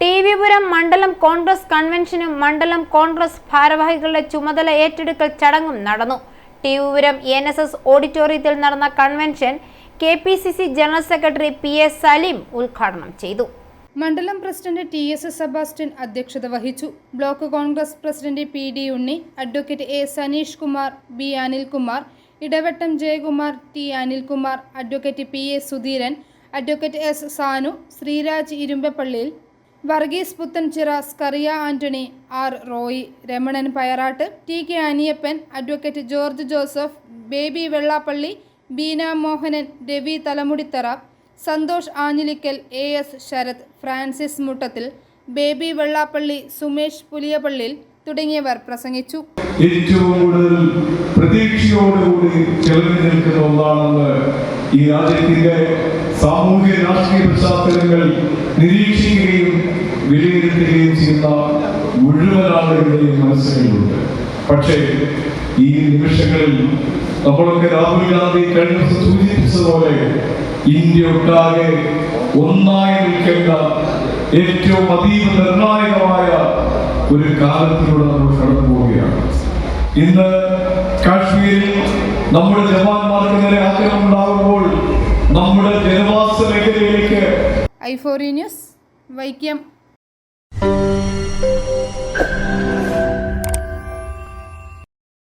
T വിപുരം മണ്ഡലം കോൺഗ്രസ് കൺവെൻഷനും മണ്ഡലം കോൺഗ്രസ് ഭാരവാഹികളുടെ ചുമതല ഏറ്റെടുക്കൽ ചടങ്ങും നടന്നു. T Vipuram N S S ഓഡിറ്റോറിയത്തിൽ നടന്ന convention K P C C general secretary P S Saleem ഉദ്ഘാടനം ചെയ്തു. മണ്ഡലം president T S S Sebastian അധ്യക്ഷത വഹിച്ചു. Block Congress president P D Unni advocate A Saneesh Kumar B Anilkumar Edavattam Jayakumar T Anilkumar advocate P A Sudheeran advocate S Sanu Sreeraj ഇരുമ്പപ്പള്ളിയിൽ Varghese Puthenchira Scaria Antony R Roy Ramanan Payarattu T K Aniyappan advocate George Joseph Baby Vellappally Beena Mohanan Ravi Thalamudithara Santhosh Anjilickal A S Sarath Francis Muttathil Baby Vellappally Sumesh Puliyapallil തുടങ്ങിയവർ പ്രസംഗിച്ചു. ഏറ്റവും കൂടുതൽ പ്രതീക്ഷയോടുകൂടി ചെലവിൽ നിൽക്കുന്ന ഒന്നാണെന്ന് ഈ രാജ്യത്തിന്റെ സാമൂഹ്യ രാഷ്ട്രീയ പശ്ചാത്തലങ്ങൾ നിരീക്ഷിക്കുകയും വിലയിരുത്തുകയും ചെയ്യുന്ന മുഴുവൻ ആളുകളുടെയും മനസ്സുകളിലുണ്ട്. പക്ഷേ ഈ നിമിഷങ്ങളിൽ നമ്മളൊക്കെ രാഹുൽ ഗാന്ധി കഴിഞ്ഞ സൂചിപ്പിച്ചതുപോലെ ഇന്ത്യ ഒട്ടാകെ ഒന്നായി നിൽക്കേണ്ട ഏറ്റവും അതീവ നിർണായകമായ ഒരു കാലത്തിലൂടെ നമ്മൾ കടന്നു പോവുകയാണ്. ഇന്ന് കാശ്മീരിൽ നമ്മുടെ ജവാന്മാർക്ക് നേരെ ആക്രമണം ഉണ്ടാകുമ്പോൾ നമ്മുടെ ജനവാസ മേഖലയിലേക്ക് ഐഫോറി ന്യൂസ് വൈക്കം